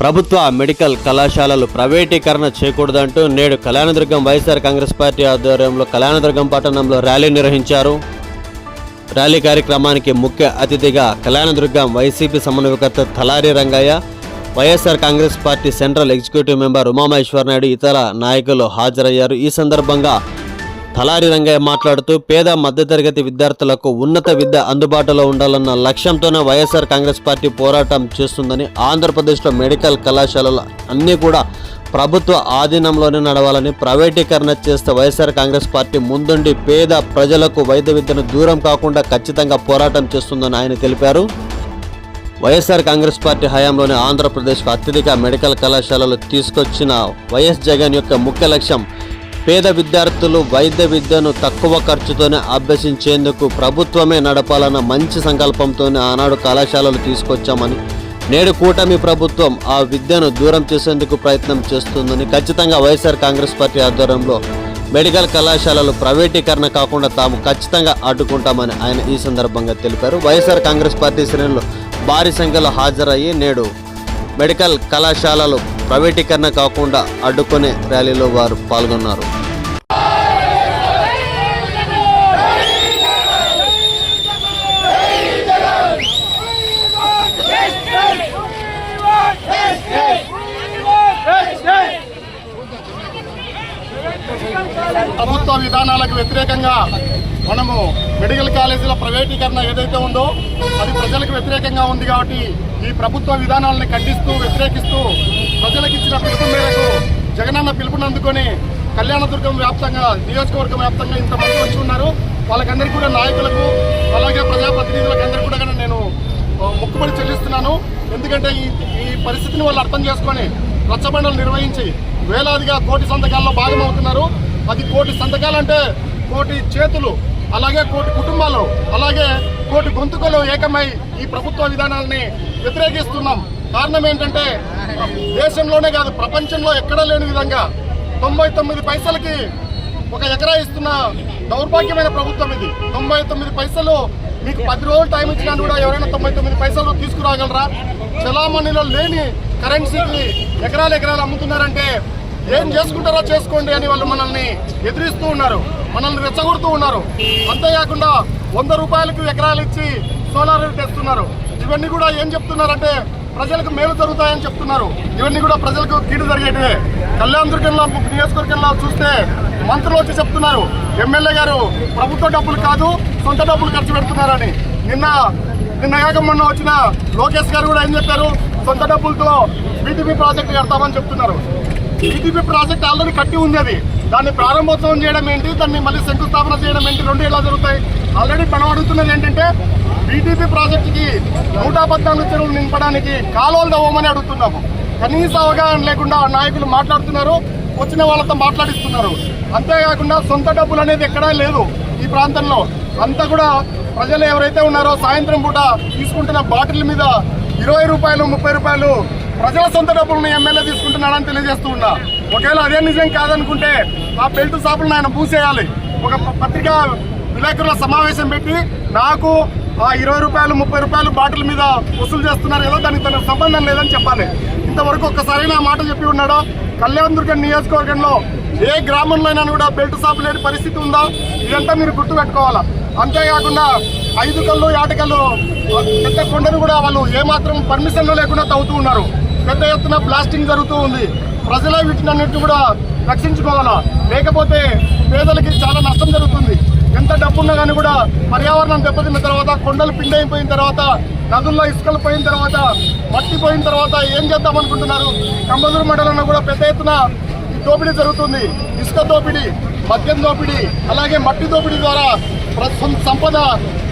ప్రభుత్వ మెడికల్ కళాశాలలు ప్రైవేటీకరణ చేయకూడదంటూ నేడు కళ్యాణదుర్గం వైఎస్ఆర్ కాంగ్రెస్ పార్టీ ఆధ్వర్యంలో కళ్యాణదుర్గం పట్టణంలో ర్యాలీ నిర్వహించారు. ర్యాలీ కార్యక్రమానికి ముఖ్య అతిథిగా కళ్యాణదుర్గం వైసీపీ సమన్వయకర్త Talari Rangaiah YSR Congress party central executive member Umamaheshwar Naidu ఇతర నాయకులు హాజరయ్యారు. ఈ సందర్భంగా తలారి రంగయ్య మాట్లాడుతూ పేద మధ్యతరగతి విద్యార్థులకు ఉన్నత విద్య అందుబాటులో ఉండాలన్న లక్ష్యంతోనే వైఎస్ఆర్ కాంగ్రెస్ పార్టీ పోరాటం చేస్తుందని ఆంధ్రప్రదేశ్లో మెడికల్ కళాశాలలు అన్నీ కూడా ప్రభుత్వ ఆధీనంలోనే నడవాలని ప్రైవేటీకరణ చేస్తే వైఎస్ఆర్ కాంగ్రెస్ పార్టీ ముందుండి పేద ప్రజలకు వైద్య విద్యను దూరం కాకుండా ఖచ్చితంగా పోరాటం చేస్తుందని ఆయన తెలిపారు. వైఎస్ఆర్ కాంగ్రెస్ పార్టీ హయాంలోనే ఆంధ్రప్రదేశ్కు అత్యధిక మెడికల్ కళాశాలలు తీసుకొచ్చిన వైఎస్ జగన్ యొక్క ముఖ్య లక్ష్యం పేద విద్యార్థులు వైద్య విద్యను తక్కువ ఖర్చుతోనే అభ్యసించేందుకు ప్రభుత్వమే నడపాలన్న మంచి సంకల్పంతోనే ఆనాడు కళాశాలలు తీసుకొచ్చామని నేడు కూటమి ప్రభుత్వం ఆ విద్యను దూరం చేసేందుకు ప్రయత్నం చేస్తుందని ఖచ్చితంగా వైఎస్ఆర్ కాంగ్రెస్ పార్టీ ఆధ్వర్యంలో మెడికల్ కళాశాలలు ప్రైవేటీకరణ కాకుండా తాము ఖచ్చితంగా అడ్డుకుంటామని ఆయన ఈ సందర్భంగా తెలిపారు. వైఎస్ఆర్ కాంగ్రెస్ పార్టీ శ్రేణులు భారీ సంఖ్యలో హాజరయ్యి నేడు మెడికల్ కళాశాలలు ప్రైవేటీకరణ కాకుండా అడ్డుకునే ర్యాలీలో వారు పాల్గొన్నారు. ప్రభుత్వ విధానాలకు వ్యతిరేకంగా మనము మెడికల్ కాలేజీల ప్రైవేటీకరణ ఏదైతే ఉందో అది ప్రజలకు వ్యతిరేకంగా ఉంది కాబట్టి ఈ ప్రభుత్వ విధానాలను ఖండిస్తూ వ్యతిరేకిస్తూ ప్రజలకు ఇచ్చిన పిలుపు మేరకు జగనన్న పిలుపుని అందుకొని కళ్యాణదుర్గం వ్యాప్తంగా నియోజకవర్గం వ్యాప్తంగా ఇంతమంది వచ్చి ఉన్నారు. వాళ్ళకందరికీ కూడా నాయకులకు అలాగే ప్రజాప్రతినిధులకు అందరికీ కూడా నేను మొక్కుబడి చెల్లిస్తున్నాను. ఎందుకంటే ఈ ఈ పరిస్థితిని వాళ్ళు అర్థం చేసుకొని రచ్చబండలు నిర్వహించి వేలాదిగా కోటి సంతకాల్లో భాగమవుతున్నారు అది కోటి సంతకాలంటే కోటి చేతులు అలాగే కోటి కుటుంబాలు అలాగే కోటి గొంతుకలు ఏకమై ఈ ప్రభుత్వ విధానాలని వ్యతిరేకిస్తున్నాం. కారణం ఏంటంటే దేశంలోనే కాదు ప్రపంచంలో ఎక్కడా లేని విధంగా తొంభై తొమ్మిది పైసలకి ఒక ఎకరా ఇస్తున్న దౌర్భాగ్యమైన ప్రభుత్వం ఇది. తొంభై తొమ్మిది పైసలు మీకు పది రోజులు టైం ఇచ్చినా కూడా ఎవరైనా తొంభై తొమ్మిది పైసలు తీసుకురాగలరా? చలామణిలో లేని కరెన్సీకి ఎకరాలు ఎకరాలు అమ్ముతున్నారంటే ఏం చేసుకుంటారో చేసుకోండి అని వాళ్ళు మనల్ని ఎదిరిస్తూ ఉన్నారు. మనల్ని రెచ్చగొడుతూ ఉన్నారు. అంతేకాకుండా వంద రూపాయలకు ఎకరాలు ఇచ్చి సోలార్ తెస్తున్నారు ఇవన్నీ కూడా ఏం చెప్తున్నారంటే ప్రజలకు మేలు జరుగుతాయని చెప్తున్నారు. ఇవన్నీ కూడా ప్రజలకు కీడు జరిగేటివే. కళ్యాణ్ దుర్గంలో నియోజకవర్గంలో చూస్తే మంత్రులు వచ్చి చెప్తున్నారు. ఎమ్మెల్యే గారు ప్రభుత్వ డబ్బులు కాదు సొంత డబ్బులు ఖర్చు పెడుతున్నారని. నిన్న నిన్న కాక మొన్న వచ్చిన లోకేష్ గారు కూడా ఏం చెప్పారు? సొంత డబ్బులతో బీటీపీ ప్రాజెక్టు కడతామని చెప్తున్నారు. బీటీపీ ప్రాజెక్ట్ ఆల్రెడీ కట్టి ఉంది అది. దాన్ని ప్రారంభోత్సవం చేయడం ఏంటి? దాన్ని మళ్ళీ శంకుస్థాపన చేయడం ఏంటి? రెండు ఎలా జరుగుతాయి? ఆల్రెడీ మనం అడుగుతున్నది ఏంటంటే బీటీసీ ప్రాజెక్టుకి నూట పద్నాలుగు చెరువులు నింపడానికి కాలువలు తవ్వమని అడుగుతున్నాము. కనీస అవగాహన లేకుండా నాయకులు మాట్లాడుతున్నారు వచ్చిన వాళ్ళతో మాట్లాడిస్తున్నారు. అంతేకాకుండా సొంత డబ్బులు అనేది ఎక్కడా లేదు ఈ ప్రాంతంలో. అంతా కూడా ప్రజలు ఎవరైతే ఉన్నారో సాయంత్రం పూట తీసుకుంటున్న బాటిల్ మీద ఇరవై రూపాయలు ముప్పై రూపాయలు ప్రజల సొంత డబ్బులను ఎమ్మెల్యే తీసుకుంటున్నాడని తెలియజేస్తూ ఉన్నా. ఒకవేళ అదే నిజం కాదనుకుంటే ఆ బెల్ట్ షాపులను ఆయన మూసేయాలి. ఒక పత్రికా విలేకరుల సమావేశం పెట్టి నాకు ఆ ఇరవై రూపాయలు ముప్పై రూపాయలు బాటిల్ మీద వసూలు చేస్తున్నారు. ఏదో దానికి తనకు సంబంధం లేదని చెప్పాలి. ఇంతవరకు ఒక్కసారైనా మాట చెప్పి ఉన్నాడో? కళ్యాణ్ దుర్గం నియోజకవర్గంలో ఏ గ్రామంలో అయినా కూడా బెల్ట్ షాప్ లేని పరిస్థితి ఉందా? ఇదంతా మీరు గుర్తు పెట్టుకోవాలా అంతేకాకుండా ఐదు కళ్ళు యాటకళ్ళు పెద్ద కొండను కూడా వాళ్ళు ఏమాత్రం పర్మిషన్లు లేకుండా తవ్వుతూ ఉన్నారు. పెద్ద ఎత్తున బ్లాస్టింగ్ జరుగుతూ ఉంది. ప్రజలే వీటినన్నింటినీ కూడా రక్షించుకోవాలా? లేకపోతే పేదలకి చాలా నష్టం జరుగుతుంది. ఎంత డబ్బున్నా కానీ కూడా పర్యావరణం దెబ్బతిన్న తర్వాత కొండలు పిండైపోయిన తర్వాత నదుల్లో ఇసుకలు పోయిన తర్వాత మట్టి పోయిన తర్వాత ఏం చేద్దాం అనుకుంటున్నారు? కంబదూరు మండలంలో కూడా పెద్ద ఎత్తున ఈ దోపిడీ జరుగుతుంది. ఇసుక దోపిడీ మద్యం దోపిడీ అలాగే మట్టి దోపిడీ ద్వారా సంపద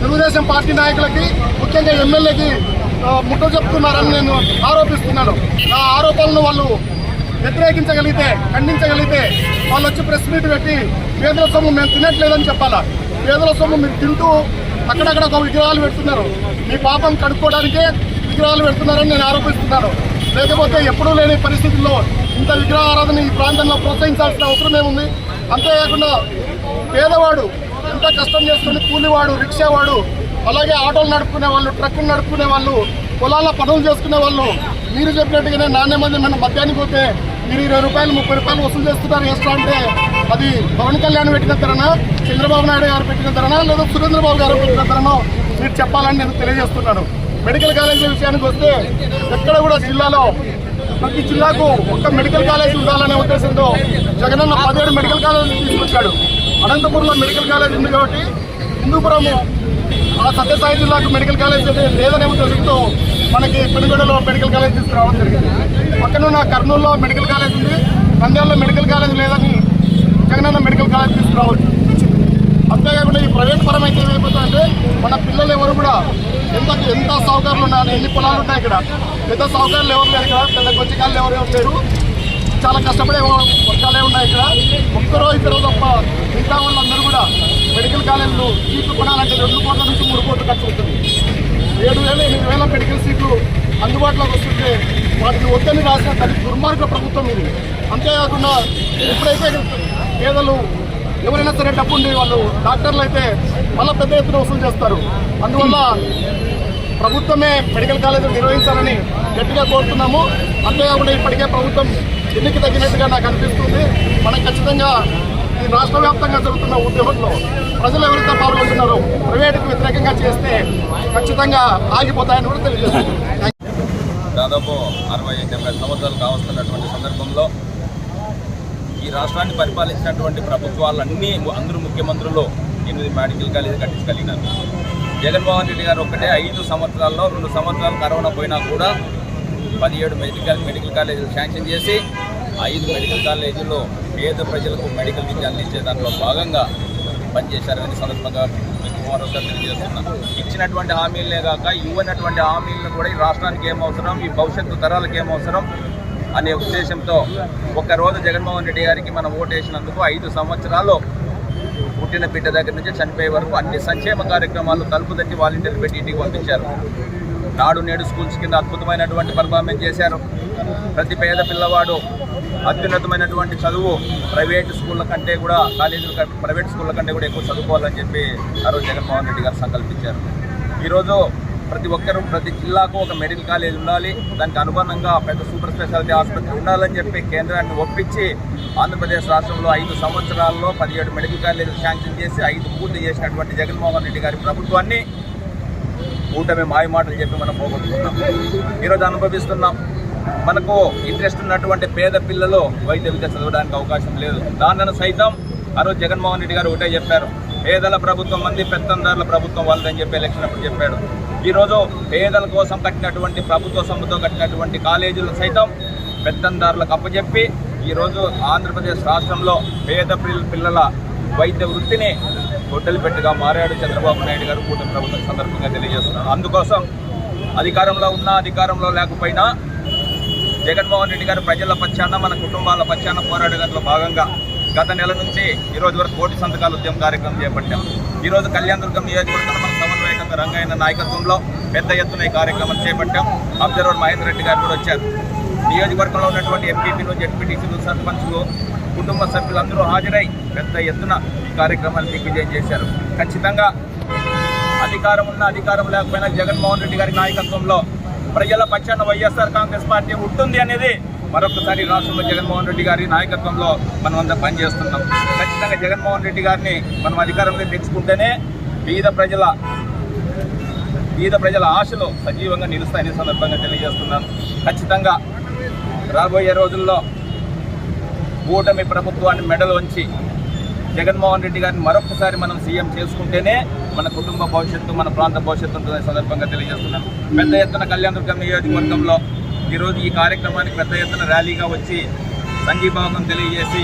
తెలుగుదేశం పార్టీ నాయకులకి ముఖ్యంగా ఎమ్మెల్యేకి ముట్ట చెప్తున్నారని నేను ఆరోపిస్తున్నాను. నా ఆరోపణలు వాళ్ళు వ్యతిరేకించగలిగితే ఖండించగలిగితే వాళ్ళు వచ్చి ప్రెస్ మీట్ పెట్టి పేదల సొమ్ము మేము తినట్లేదని చెప్పాలా? పేదల సొమ్ము మీరు తింటూ అక్కడక్కడ ఒక విగ్రహాలు పెడుతున్నారు. మీ పాపం కడుక్కోవడానికే విగ్రహాలు పెడుతున్నారని నేను ఆరోపిస్తున్నాను. లేకపోతే ఎప్పుడూ లేని పరిస్థితుల్లో ఇంత విగ్రహారాధన ఈ ప్రాంతంలో ప్రోత్సహించాల్సిన అవసరం ఏముంది? అంతేకాకుండా పేదవాడు ఎంత కష్టం చేసుకుని కూలివాడు రిక్షావాడు అలాగే ఆటోలు నడుపుకునే వాళ్ళు ట్రక్కులు నడుపుకునే వాళ్ళు పొలాల పనులు చేసుకునే వాళ్ళు మీరు చెప్పినట్టుగానే మన మద్యానికి పోతే మీరు ఇరవై రూపాయలు ముప్పై రూపాయలు వసూలు చేస్తున్నారు ఎక్స్ట్రా అంటే. అది పవన్ కళ్యాణ్ పెట్టిన ధరనా చంద్రబాబు నాయుడు గారు పెట్టిన ధరనా లేదా సురేంద్రబాబు గారు పెట్టిన ధరనో మీరు చెప్పాలని నేను తెలియజేస్తున్నాను. మెడికల్ కాలేజీల విషయానికి వస్తే ఎక్కడ కూడా జిల్లాలో ప్రతి జిల్లాకు ఒక్క మెడికల్ కాలేజ్ ఉండాలనే ఉద్దేశంతో జగనన్న పదిహేడు మెడికల్ కాలేజ్ తీసుకొచ్చాడు. అనంతపురంలో మెడికల్ కాలేజ్ ఉంది కాబట్టి హిందూపురము ఆ సత్యసాయి జిల్లాకు మెడికల్ కాలేజ్ అయితే లేదనే ఉద్దేశంతో మనకి పెనుగొడలో మెడికల్ కాలేజ్ తీసుకురావడం జరిగింది. పక్కనున్న కర్నూలులో మెడికల్ కాలేజ్ ఉంది. నంద్యాలలో మెడికల్ కాలేజ్ లేదని జగనన్న మెడికల్ కాలేజ్ తీసుకురావచ్చు. అంతేకాకుండా ఈ ప్రైవేట్ పరం అయితే ఏమైపోతుందంటే మన పిల్లలు ఎవరు కూడా ఎంత ఎంత సౌకర్యాలు ఉన్నాయి ఎన్ని పొలాలు ఉన్నాయి ఇక్కడ పెద్ద సౌకర్యాలు ఎవరు లేరు ఇక్కడ పెద్ద కొచ్చికాళ్ళు ఎవరు ఎవరు లేరు. చాలా కష్టపడే వర్గాలే ఉన్నాయి ఇక్కడ. ఒక్కరో ఇద్దరు తప్ప మిగతా వాళ్ళందరూ కూడా మెడికల్ కాలేజీలు సీట్లు కొనాలంటే రెండు కోట్ల నుంచి మూడు కోట్లు ఖర్చు అవుతుంది. ఏడు వేల ఎనిమిది వేల మెడికల్ సీట్లు అందుబాటులోకి వస్తుంటే వాటికి వద్దని రాసిన తల్లి దుర్మార్గ ప్రభుత్వం ఇది. అంతేకాకుండా ఎప్పుడైతే పేదలు ఎవరైనా సరే డబ్బు ఉండి వాళ్ళు డాక్టర్లు అయితే మళ్ళీ పెద్ద ఎత్తున వసూలు చేస్తారు. అందువల్ల ప్రభుత్వమే మెడికల్ కాలేజీలు నిర్వహించాలని గట్టిగా కోరుతున్నాము. అంతేకాకుండా ఇప్పటికే ప్రభుత్వం ఎన్నికి తగినట్టుగా నాకు అనిపిస్తుంది. మనం ఖచ్చితంగా ఈ రాష్ట్ర వ్యాప్తంగా జరుగుతున్న ఉద్యమంలో ప్రజలు ఎవరైతే పాల్గొంటున్నారో ప్రైవేటుకు వ్యతిరేకంగా చేస్తే ఖచ్చితంగా ఆగిపోతాయని కూడా తెలియజేస్తుంది దాదాపు అరవై డెబ్బై సంవత్సరాలు కావస్తున్నటువంటి సందర్భంలో ఈ రాష్ట్రాన్ని పరిపాలించినటువంటి ప్రభుత్వాలన్నీ అందరూ ముఖ్యమంత్రులు ఎనిమిది మెడికల్ కాలేజీ కట్టించగలిగినారు జగన్మోహన్ రెడ్డి గారు ఒక్కటే ఐదు సంవత్సరాల్లో రెండు సంవత్సరాలు కరోనా పోయినా కూడా పదిహేడు మెడికల్ మెడికల్ కాలేజీలు శాంక్షన్ చేసి ఐదు మెడికల్ కాలేజీల్లో పేద ప్రజలకు మెడికల్ విద్య అందించే దాంట్లో భాగంగా పనిచేశారని సందర్భంగా మరోసారి తెలియజేస్తున్నాను ఇచ్చినటువంటి హామీలనే కాక ఇవ్వనటువంటి హామీలను కూడా ఈ రాష్ట్రానికి ఏం అవసరం ఈ భవిష్యత్తు తరాలకు ఏం అవసరం అనే ఉద్దేశంతో ఒక్కరోజు జగన్మోహన్ రెడ్డి గారికి మనం ఓటేసినందుకు ఐదు సంవత్సరాలు పుట్టిన బిడ్డ దగ్గర నుంచి చనిపోయే వరకు అన్ని సంక్షేమ కార్యక్రమాలు తలుపు తట్టి వాలంటీర్లు పెట్టి ఇంటికి పంపించారు. నాడు నేడు స్కూల్స్ కింద అద్భుతమైనటువంటి పర్ఫార్మెన్స్ చేశారు. ప్రతి పేద పిల్లవాడు అత్యున్నతమైనటువంటి చదువు ప్రైవేట్ స్కూళ్ళ కంటే కూడా కాలేజీల ప్రైవేట్ స్కూళ్ళ కంటే కూడా ఎక్కువ చదువుకోవాలని చెప్పి ఆ రోజు జగన్మోహన్ రెడ్డి గారు సంకల్పించారు. ఈరోజు ప్రతి ఒక్కరూ ప్రతి జిల్లాకు ఒక మెడికల్ కాలేజ్ ఉండాలి. దానికి అనుబంధంగా పెద్ద సూపర్ స్పెషాలిటీ ఆసుపత్రి ఉండాలని చెప్పి కేంద్రాన్ని ఒప్పించి ఆంధ్రప్రదేశ్ రాష్ట్రంలో ఐదు సంవత్సరాల్లో పదిహేడు మెడికల్ కాలేజీలు శాంక్షన్ చేసి ఐదు పూర్తి చేసినటువంటి జగన్మోహన్ రెడ్డి గారి ప్రభుత్వాన్ని కూటమి మాయమాటలు చెప్పి మనం పోగొట్టుకున్నాం. ఈరోజు అనుభవిస్తున్నాం. మనకు ఇంట్రెస్ట్ ఉన్నటువంటి పేద పిల్లలు వైద్య విద్య చదవడానికి అవకాశం లేదు. దానిని సైతం ఆ రోజు జగన్మోహన్ రెడ్డి గారు ఒకటే చెప్పారు. పేదల ప్రభుత్వం మంది పెత్తందారుల ప్రభుత్వం వాళ్ళదని చెప్పి ఎలక్షన్ అప్పుడు చెప్పాడు. ఈరోజు పేదల కోసం కట్టినటువంటి ప్రభుత్వ సొమ్ముతో కట్టినటువంటి కాలేజీలు సైతం పెత్తందారులకు అప్పచెప్పి ఈరోజు ఆంధ్రప్రదేశ్ రాష్ట్రంలో పేద పిల్లల వైద్య వృత్తిని గొడ్డలిపెట్టుగా మారాడు చంద్రబాబు నాయుడు గారు కూటమి ప్రభుత్వం సందర్భంగా తెలియజేస్తున్నారు. అందుకోసం అధికారంలో ఉన్న అధికారంలో లేకపోయినా జగన్మోహన్ రెడ్డి గారు ప్రజల పక్షాన మన కుటుంబాల పక్షాన పోరాడే భాగంగా గత నెల నుంచి ఈ రోజు వరకు కోటి సంతకాల ఉద్యమం కార్యక్రమం చేపట్టాం. ఈ రోజు కళ్యాణదుర్గం నియోజకవర్గంలో మన సమన్వయకంగా రంగయ్య నాయకత్వంలో పెద్ద ఎత్తున ఈ కార్యక్రమం చేపట్టాం. అబ్జర్వర్ మహేందర్ రెడ్డి గారు కూడా వచ్చారు. నియోజకవర్గంలో ఉన్నటువంటి ఎంపీపీలు జడ్పీటీసీలు సర్పంచ్లు కుటుంబ సభ్యులందరూ హాజరై పెద్ద ఎత్తున ఈ కార్యక్రమాన్ని దిగ్విజయం చేశారు. ఖచ్చితంగా అధికారం ఉన్న అధికారం లేకపోయినా జగన్మోహన్ రెడ్డి గారి నాయకత్వంలో ప్రజల పక్షాన వైఎస్ఆర్ కాంగ్రెస్ పార్టీ ఉంటుంది అనేది మరొకసారి రాష్ట్రంలో జగన్మోహన్ రెడ్డి గారి నాయకత్వంలో మనం అంతా పనిచేస్తున్నాం. ఖచ్చితంగా జగన్మోహన్ రెడ్డి గారిని మనం అధికారంలో తెచ్చుకుంటేనే బీద ప్రజల బీద ప్రజల ఆశలు సజీవంగా నిలుస్తాయని సందర్భంగా తెలియజేస్తున్నాను. ఖచ్చితంగా రాబోయే రోజుల్లో కూటమి ప్రభుత్వాన్ని మెడలు వంచి జగన్మోహన్ రెడ్డి గారిని మరొకసారి మనం సీఎం చేసుకుంటేనే మన కుటుంబ భవిష్యత్తు మన ప్రాంత భవిష్యత్తు ఉంటుందని సందర్భంగా తెలియజేస్తున్నాం పెద్ద ఎత్తున కళ్యాణదుర్గం నియోజకవర్గంలో ఈరోజు ఈ కార్యక్రమానికి పెద్ద ఎత్తున ర్యాలీగా వచ్చి సంఘీభావం తెలియజేసి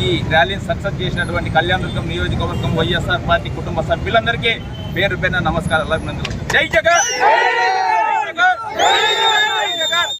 ఈ ర్యాలీని సక్సెస్ చేసినటువంటి కళ్యాణదుర్గం నియోజకవర్గం వైఎస్ఆర్ పార్టీ కుటుంబ సభ్యులందరికీ పేరు పేరున నమస్కారాలు అభినందనలు. జై జై జగన్!